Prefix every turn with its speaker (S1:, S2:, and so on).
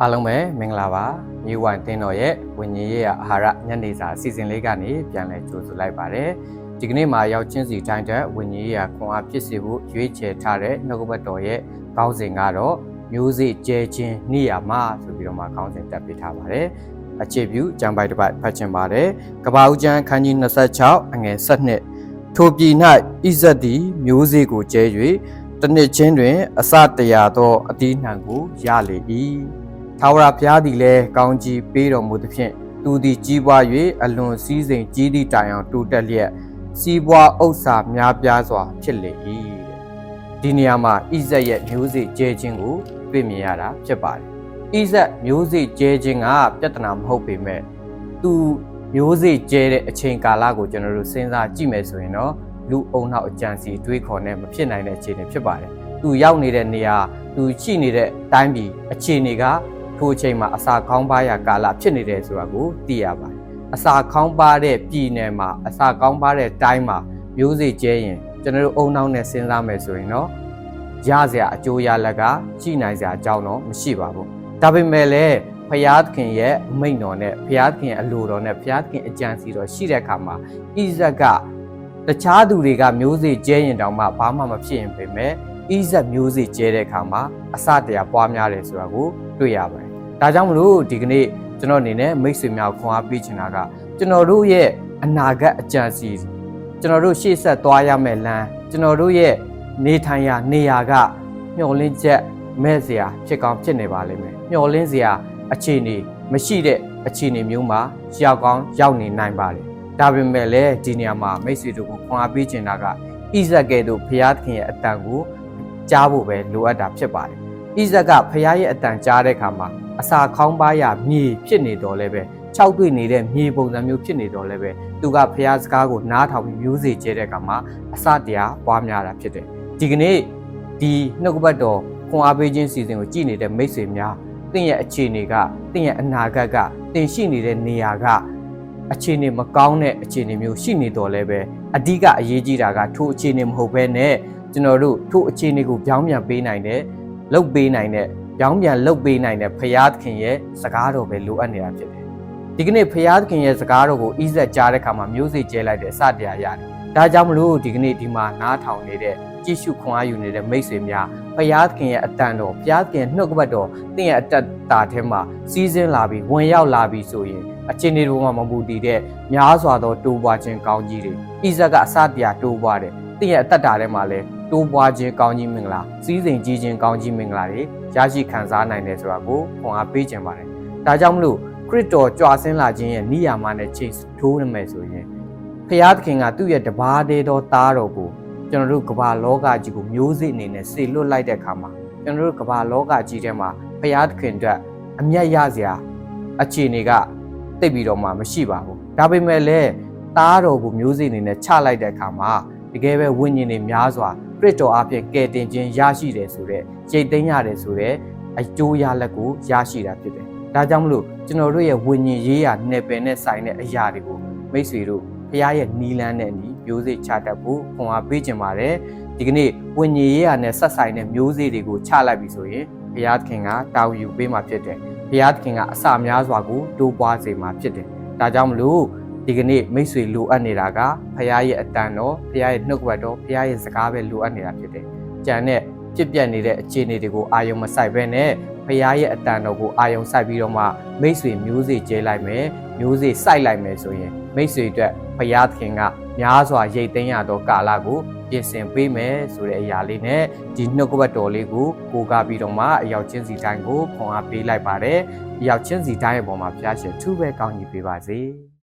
S1: အားလုံးပဲမင်္ဂလာပါမြေဝိုင်တင်းတော်ရဲ့ဝิญဉ်ရေးရအာဟာရညနေစာအစီအစဉ်လေးကနေပြန်လည်ကြိုဆိုလိုက်ပါတယ်ဒီကနေ့မှာရောက်ချင်းစီတိုင်းတဲ့ဝิญဉ်ရေးရခွန်အားဖြစ်စေဖို့ရွေးချယ်ထားတဲ့နှုတ်ကပတ်တော်ရဲ့ကောင်းစဉ်ကတော့မျိုးစေ့ကျဲခြင်းနေရမှာဆိုပြီးတော့မှကောင်းစဉ်တက်ပေးထားပါတယ်အခြေပြုကျမ်းပိုက်တစ်ပိုက်ဖတ်ချင်ပါတယ်ကပ္ပဦးကျမ်းခန်းကြီး26အငယ်7ထိုပြည်၌ဣဇတ်သည်မျိုးစေ့ကိုကျဲ၍တစ်နှစ်ချင်းတွင် အစတရာသောအသီးနှံကိုရလေ၏ ထာဝရဘုရားသည်လည်းကောင်းကြီးပေးတော်မူသဖြင့်သူသည်ကြီးပွား၍အလွန်စည်းစိမ်ကြီးသည့်တိုင်အောင်တိုးတက်လျက်စီးပွားဥစ္စာများပြားစွာဖြစ်လေ၏တဲ့ဒီနေရာမှာဣဇက်ရဲ့မျိုးစေ့ကျဲခြင်းကိုတွေ့မြင်ရတာဖြစ်ပါတယ်ဣဇက်မျိုးစေ့ကျဲခြင်းကပြဿနာမဟုတ်ပေမဲ့သူမျိုးစေ့ကျဲတဲ့အချိန်ကာလကိုကျွန်တော်တို့စဉ်းစားကြည့်မယ်ဆိုရင်တော့လူအုံနောက်အကြံစီတွေးခေါ်နဲ့မဖြစ်နိုင်တဲ့အခြေအနေဖြစ်ပါတယ်သူရောက်နေတဲ့နေရာသူရှိနေတဲ့အတိုင်းပြည်အခြေအနေက ထိုအချိန်မှာအစာခေါင်းပါရကာလဖြစ်နေတယ်ဆိုတာကိုသိရပါတယ်အစာခေါင်းပါတဲ့ပြည်နယ်မှာအစာခေါင်းပါတဲ့တိုင်းမှာမျိုးစေ့ကျဲရင်ကျွန်တော်တို့အုံနောက်နဲ့စဉ်းစားမယ်ဆိုရင်တော့ရစရာအကျိုးရလက်ကရှိနိုင်စရာအကြောင်းတော့မရှိပါဘူးဒါပေမဲ့လည်းဖျားသခင်ရဲ့အမိန့်တော်နဲ့ဖျားသခင်အလိုတော်နဲ့ဖျားသခင်အကြံစီတော်ရှိတဲ့အခါမှာဣဇက်ကတခြားသူတွေကမျိုးစေ့ကျဲရင်တောင်မှဘာမှမဖြစ်ရင်ပေမဲ့ဣဇက်မျိုးစေ့ကျဲတဲ့အခါမှာအစတရားပွားများတယ်ဆိုတာကိုတွေ့ရပါတယ်။ ဒါကြောင့်မလို့ဒီကနေ့ကျွန်တော်အနေနဲ့မိတ်ဆွေများခွန်အားပေးချင်တာကကျွန်တော်တို့ရဲ့အနာဂတ်အကြံစီကျွန်တော်တို့ရှေ့ဆက်သွားရမယ့်လမ်းကျွန်တော်တို့ရဲ့နေထိုင်ရာနေရာကမျှော်လင့်ချက်မဲ့စရာဖြစ်ကောင်းဖြစ်နေပါလိမ့်မယ်။မျှော်လင့်စရာအခြေအနေမရှိတဲ့အခြေအနေမျိုးမှာရောက်ကောင်းရောက်နေနိုင်ပါတယ်။ဒါပေမဲ့လည်းဒီနေရာမှာမိတ်ဆွေတို့ကိုခွန်အားပေးချင်တာကဣဇက်ကဲ့သို့ဘုရားသခင်ရဲ့အတန်ကိုကြားဖို့ပဲလိုအပ်တာဖြစ်ပါတယ်။ဣဇက်ကဘုရားရဲ့အတန်ကြားတဲ့အခါမှာ အစာခေါင်းပါရမြေဖြစ်နေတော်လဲပဲခြောက်တွေ့နေတဲ့မြေပုံစံမျိုးဖြစ်နေတော်လဲပဲသူကဘုရားစကားကိုနားထောင်ပြီးမျိုးစေ့ကျဲတဲ့အခါမှာအစတရားပွားများတာဖြစ်တယ်။ဒီကနေ့ဒီနှုတ်ကပတ်တော်ခွန်အားပေးခြင်းစီစဉ်ကိုကြည်နေတဲ့မိတ်ဆွေများတင့်ရဲ့အခြေအနေကတင့်ရဲ့အနာဂတ်ကတင်ရှိနေတဲ့နေရာကအခြေအနေမကောင်းတဲ့အခြေအနေမျိုးရှိနေတော်လဲပဲအဓိကအရေးကြီးတာကထိုအခြေအနေမဟုတ်ဘဲနဲ့ကျွန်တော်တို့ထိုအခြေအနေကိုပြောင်းပြန်ပေးနိုင်တဲ့လှုပ်ပေးနိုင်တဲ့ ပြောင်းပြန်လှုပ်ပေးနိုင်တဲ့ဖရာသခင်ရဲ့စကားတော်ပဲလိုအပ်နေတာဖြစ်တယ်ဒီကနေ့ဖရာသခင်ရဲ့စကားတော်ကိုဣဇက်ကြားတဲ့ခါမှာမျိုးစေ့ကျဲလိုက်တဲ့အစတရားရတယ်ဒါကြောင့်မလို့ဒီကနေ့ဒီမှာနားထောင်နေတဲ့ကြည့်ရှုခွန်အားယူနေတဲ့မိတ်ဆွေများဖရာသခင်ရဲ့အတန်တော်ဖရာသခင်နှုတ်ကပတ်တော်သင်ရဲ့အတ္တတာထဲမှာစီးစင်းလာပြီးဝင်ရောက်လာပြီးဆိုရင်အချင်းတွေဘုံမှာမပူတည်တဲ့များစွာသောတိုးပွားခြင်းကောင်းကြီးတွေဣဇက်ကအစတရားတိုးပွားတယ်သင်ရဲ့အတ္တတာထဲမှာလည်း တိုးပွားခြင်းကောင်းကြီးမင်္ဂလာစီးစိမ်ကြီးခြင်းကောင်းကြီးမင်္ဂလာတွေရရှိခံစားနိုင်တယ်ဆိုတာကိုခွန်အားပေးခြင်းပါတယ်ဒါကြောင့်မလို့ခရစ်တော်ကြွဆင်းလာခြင်းရဲ့နိယာမနဲ့ချိန်ထိုးနေမယ်ဆိုရင်ဖရာသခင်ကသူ့ရဲ့တပါးသေးသောသားတော်ကိုကျွန်တော်တို့ကမ္ဘာလောကကြီးကိုမျိုးစေ့အနေနဲ့စေလွတ်လိုက်တဲ့အခါမှာကျွန်တော်တို့ကမ္ဘာလောကကြီးထဲမှာဖရာသခင်အတွက်အမျက်ရစရာအခြေအနေကတိတ်ပြီးတော့မှမရှိပါဘူးဒါပေမဲ့လည်းသားတော်ကိုမျိုးစေ့အနေနဲ့ချလိုက်တဲ့အခါမှာ တကယ်ပဲဝိညာဉ်တွေများစွာခရစ်တော်အပြင်ကယ်တင်ခြင်းရရှိတယ်ဆိုတော့ရိတ်သိမ်းရတယ်ဆိုတော့အကျိုးရလက်ကိုရရှိတာဖြစ်တယ်ဒါကြောင့်မလို့ကျွန်တော်တို့ရဲ့ဝိညာဉ်ရေးရာနယ်ပယ်နဲ့ဆိုင်တဲ့အရာတွေကိုမိတ်ဆွေတို့ဖခင်ရဲ့နီလန်းနဲ့ညီမျိုးစေ့ချတတ်ဖို့ခွန်အားပေးခြင်းပါတယ်ဒီကနေ့ဝိညာဉ်ရေးရာနဲ့ဆက်ဆိုင်တဲ့မျိုးစေ့တွေကိုချလိုက်ပြီဆိုရင်ဘုရားသခင်ကတာဝန်ယူပေးမှာဖြစ်တယ်ဘုရားသခင်ကအစများစွာကိုတိုးပွားစေမှာဖြစ်တယ်ဒါကြောင့်မလို့ ဒီကနေ့မိတ်ဆွေလိုအပ်နေတာကဖခင်ရဲ့အတန်တော်ဖခင်ရဲ့နှုတ်ကပတ်တော်ဖခင်ရဲ့စကားပဲလိုအပ်နေတာဖြစ်တယ်ကြံတဲ့ပြစ်ပြတ်နေတဲ့အခြေအနေတွေကိုအာယုံမဆိုင်ဘဲနဲ့ဖခင်ရဲ့အတန်တော်ကိုအာယုံစိုက်ပြီးတော့မှမိတ်ဆွေမျိုးစေ့ကျဲလိုက်မယ်မျိုးစေ့စိုက်လိုက်မယ်ဆိုရင်မိတ်ဆွေအတွက်ဖခင်သခင်ကများစွာရိတ်သိမ်းရသောကာလကိုပြင်ဆင်ပေးမယ်ဆိုတဲ့အရာလေးနဲ့ဒီနှုတ်ကပတ်တော်လေးကိုပို့ကားပြီးတော့မှအရောက်ချင်းစီတိုင်းကိုခွန်အားပေးလိုက်ပါတယ်အရောက်ချင်းစီတိုင်းရဲ့ပေါ်မှာဖျားရှင်သူပဲကောင်းကြီးပေးပါစေ။